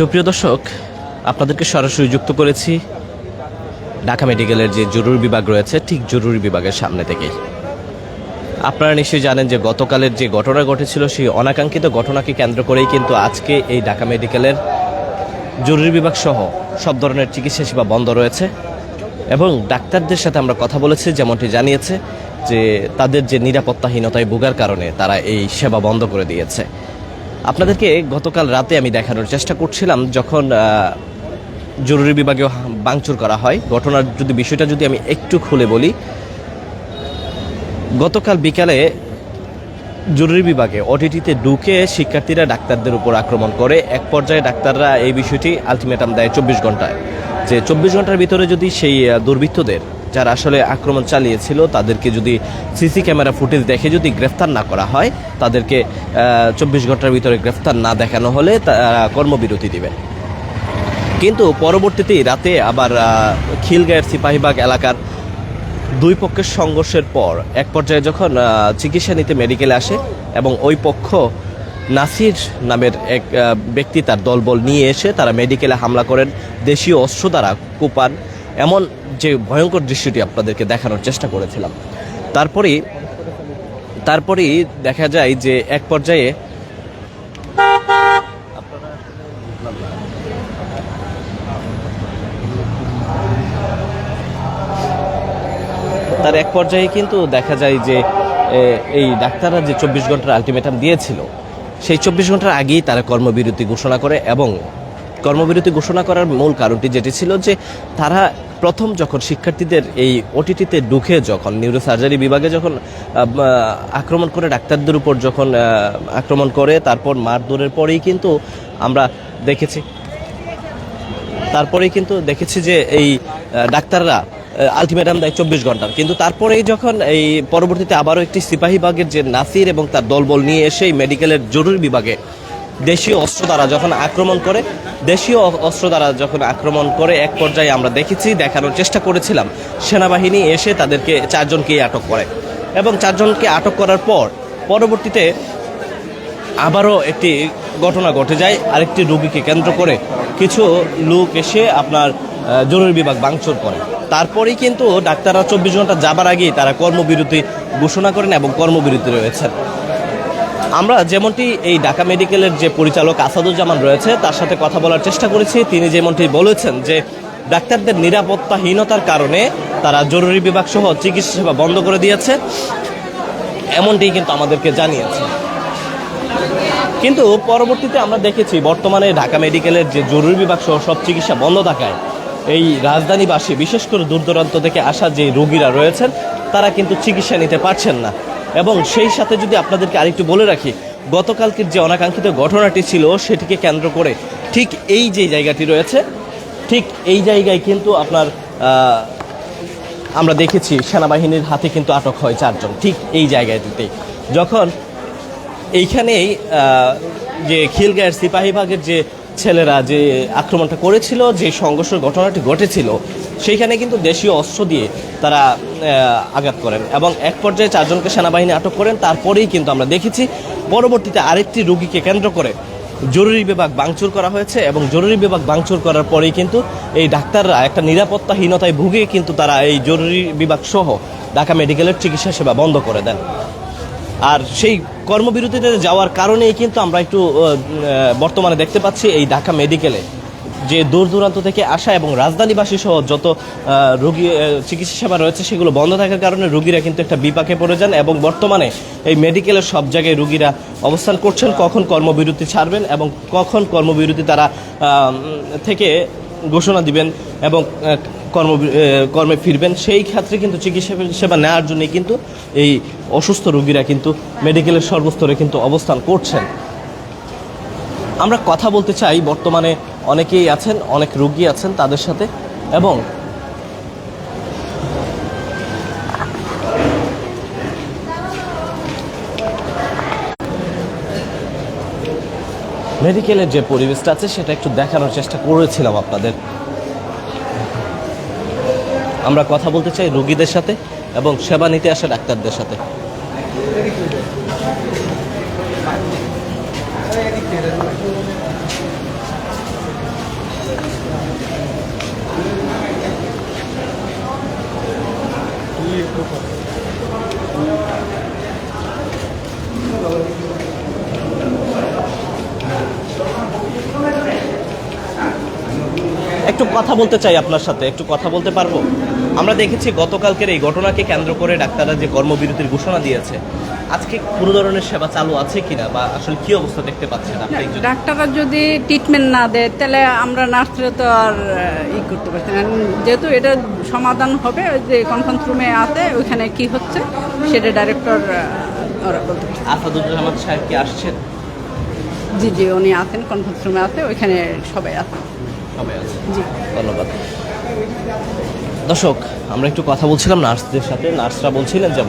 সুপ্রিয় দর্শক, আপনাদেরকে সরাসরি যুক্ত করেছি ঢাকা মেডিকেলের যে জরুরি বিভাগ রয়েছে, ঠিক জরুরি বিভাগের সামনে থেকেই। আপনারা নিশ্চয়ই জানেন যে গতকালের যে ঘটনা ঘটেছিল, সেই অনাকাঙ্ক্ষিত ঘটনাকে কেন্দ্র করেই কিন্তু আজকে এই ঢাকা মেডিকেলের জরুরি বিভাগ সহ সব ধরনের চিকিৎসা সেবা বন্ধ রয়েছে এবং ডাক্তারদের সাথে আমরা কথা বলেছি, যেমনটি জানিয়েছে যে তাদের যে নিরাপত্তাহীনতায় ভোগার কারণে তারা এই সেবা বন্ধ করে দিয়েছে। আপনাদেরকে গতকাল রাতে আমি দেখানোর চেষ্টা করছিলাম যখন জরুরি বিভাগে বাংচুর করা হয়। ঘটনার যদি বিষয়টা যদি আমি একটু খুলে বলি, গতকাল বিকালে জরুরি বিভাগে ওটিটিতে ঢুকে শিক্ষার্থীরা ডাক্তারদের উপর আক্রমণ করে। এক পর্যায়ে ডাক্তাররা এই বিষয়টি আলটিমেটাম দেয় চব্বিশ ঘন্টায়। যে চব্বিশ ঘণ্টার ভিতরে যদি সেই দুর্বৃত্তদের যারা আসলে আক্রমণ চালিয়েছিল, তাদেরকে যদি সিসি ক্যামেরা ফুটেজ দেখে যদি গ্রেফতার না করা হয়, তাদেরকে চব্বিশ ঘণ্টার ভিতরে গ্রেফতার না দেখানো হলে তারা কর্মবিরতি দিবে কিন্তু পরবর্তীতে রাতে আবার খিলগাঁয়ের সিপাহীবাগ এলাকার দুই পক্ষের সংঘর্ষের পর এক পর্যায়ে যখন চিকিৎসা নিতে মেডিকেলে আসে এবং ওই পক্ষ নাসির নামের এক ব্যক্তি তার দলবল নিয়ে এসে তারা মেডিকেলে হামলা করেন। দেশীয় অস্ত্র দ্বারা কোপান এমন যে ভয়ঙ্কর দৃশ্যটি আপনাদেরকে দেখানোর চেষ্টা করেছিলাম। তারপরেই তারপরেই দেখা যায় যে এক পর্যায়ে তার এক পর্যায়ে কিন্তু দেখা যায় যে এই ডাক্তাররা যে চব্বিশ ঘণ্টার আলটিমেটাম দিয়েছিল, সেই চব্বিশ ঘণ্টার আগেই তারা কর্মবিরতি ঘোষণা করে এবং কর্মবিরতি ঘোষণা করার মূল কারণটি যেটি ছিল যে, তারা প্রথম যখন শিক্ষার্থীদের এই ওটিটিতে ঢুকে যখন নিউরোসার্জারি বিভাগে যখন আক্রমণ করে, ডাক্তারদের উপর যখন আক্রমণ করে, তারপর মারধরের পরেই কিন্তু আমরা দেখেছি, তারপরেই কিন্তু দেখেছি যে এই ডাক্তাররা আলটিমেটাম দেয় চব্বিশ ঘণ্টার। কিন্তু তারপরেই যখন এই পরবর্তীতে আবারও একটি সিপাহী বিভাগের যে নাসির এবং তার দলবল নিয়ে এসে এই মেডিকেলের জরুরি বিভাগে দেশীয় অস্ত্র দ্বারা যখন আক্রমণ করে, দেশীয় অস্ত্র দ্বারা যখন আক্রমণ করে, এক পর্যায়ে আমরা দেখেছি, দেখানোর চেষ্টা করেছিলাম, সেনাবাহিনী এসে তাদেরকে চারজনকেই আটক করে। এবং চারজনকে আটক করার পর, পরবর্তীতে আবারও একটি ঘটনা ঘটে যায়। আরেকটি রোগীকে কেন্দ্র করে কিছু লোক এসে আপনার জরুরি বিভাগ ভাঙচুর করে। তারপরেই কিন্তু ডাক্তাররা চব্বিশ ঘণ্টা যাবার আগেই তারা কর্মবিরতি ঘোষণা করেন এবং কর্মবিরতি রয়েছেন। আমরা যেমনটি এই ঢাকা মেডিকেলের যে পরিচালক আসাদুজ্জামান রয়েছে, তার সাথে কথা বলার চেষ্টা করেছি। তিনি যেমনটি বলেছেন যে, ডাক্তারদের নিরাপত্তাহীনতার কারণে তারা জরুরি বিভাগ সহ চিকিৎসা সেবা বন্ধ করে দিয়েছে। এমনটি কিন্তু আমাদেরকে জানিয়েছে। কিন্তু পরবর্তীতে আমরা দেখেছি, বর্তমানে ঢাকা মেডিকেলের যে জরুরি বিভাগ সহ সব চিকিৎসা বন্ধ থাকায় এই রাজধানীবাসী, বিশেষ করে দূর দূরান্ত থেকে আসা যে রোগীরা রয়েছেন, তারা কিন্তু চিকিৎসা নিতে পারছেন না। এবং সেই সাথে যদি আপনাদেরকে আরেকটু বলে রাখি, গতকালকের যে অনাকাঙ্ক্ষিত ঘটনাটি ছিল, সেটিকে কেন্দ্র করে ঠিক এই যে জায়গাটি রয়েছে, ঠিক এই জায়গায় কিন্তু আপনার আমরা দেখেছি সেনাবাহিনীর হাতে কিন্তু আটক হয় চারজন, ঠিক এই জায়গাটিতে যখন এইখানেই যে খিলগাঁয়ের সিপাহীবাগের যে ছেলেরা যে আক্রমণটা করেছিল, যে সংঘর্ষের ঘটনাটি ঘটেছিল, সেইখানে কিন্তু দেশীয় অস্ত্র দিয়ে তারা আঘাত করেন এবং এক পর্যায়ে চারজনকে সেনাবাহিনী আটক করেন। তারপরেই কিন্তু আমরা দেখেছি পরবর্তীতে আরেকটি রোগীকে কেন্দ্র করে জরুরি বিভাগ ভাঙচুর করা হয়েছে এবং জরুরি বিভাগ ভাঙচুর করার পরেই কিন্তু এই ডাক্তাররা একটা নিরাপত্তাহীনতায় ভুগে কিন্তু তারা এই জরুরি বিভাগ সহ ঢাকা মেডিকেলের চিকিৎসা সেবা বন্ধ করে দেন। আর সেই কর্মবিরতিতে যাওয়ার কারণেই কিন্তু আমরা একটু বর্তমানে দেখতে পাচ্ছি এই ঢাকা মেডিকেলে যে দূর দূরান্ত থেকে আসা এবং রাজধানীবাসী সহ যত রোগী চিকিৎসা সেবা রয়েছে সেগুলো বন্ধ থাকার কারণে রোগীরা কিন্তু একটা বিপাকে পড়ে যান এবং বর্তমানে এই মেডিকেলের সব জায়গায় রোগীরা অবস্থান করছেন, কখন কর্মবিরতি ছাড়বেন এবং কখন কর্মবিরতি তারা থেকে ঘোষণা দিবেন এবং কর্ম কর্মে ফিরবেন, সেই ক্ষেত্রে কিন্তু চিকিৎসা সেবা নেওয়ার জন্যই কিন্তু এই অসুস্থ রোগীরা কিন্তু মেডিকেলের সর্বস্তরে কিন্তু অবস্থান করছেন। আমরা কথা বলতে চাই, বর্তমানে অনেকেই আছেন, অনেক রোগী আছেন তাদের সাথে এবং মেডিকেলের যে পরিবেশটা আছে, সেটা একটু দেখানোর চেষ্টা করেছিলাম আপনাদের। আমরা কথা বলতে চাই রোগীদের সাথে এবং সেবা নিতে আসা ডাক্তারদের সাথে। একটু কথা বলতে চাই আপনার সাথে একটু কথা বলতে পারব? আমরা দেখেছি গতকালকের এই ঘটনাকে কেন্দ্র করে ডাক্তাররা যে কর্মবিরতির ঘোষণা দিয়েছে আজকে কোনো ধরনের সেবা চালু আছে কিনা বা আসলে কি অবস্থা দেখতে পাচ্ছেন ডাক্তাররা যদি ট্রিটমেন্ট না দেয় তাহলে আমরা নার্সরা তো আর ই করতে পারছি না। যেহেতু এটা সমাধান হবে যে কনফারেন্স রুমে আছে ওইখানে কি হচ্ছে সেটা ডাইরেক্টর ওরা বলতে আসাদুজ্জামান সাহেব কি আসছেন? জি জি উনি আছেন কনফারেন্স রুমে আছে ওইখানে সবাই আছে। সবাই আছে জি। ধন্যবাদ। দর্শক আমরা একটু কথা বলছিলাম নার্সদের সাথে। নার্সরা বলছিলেন যেমন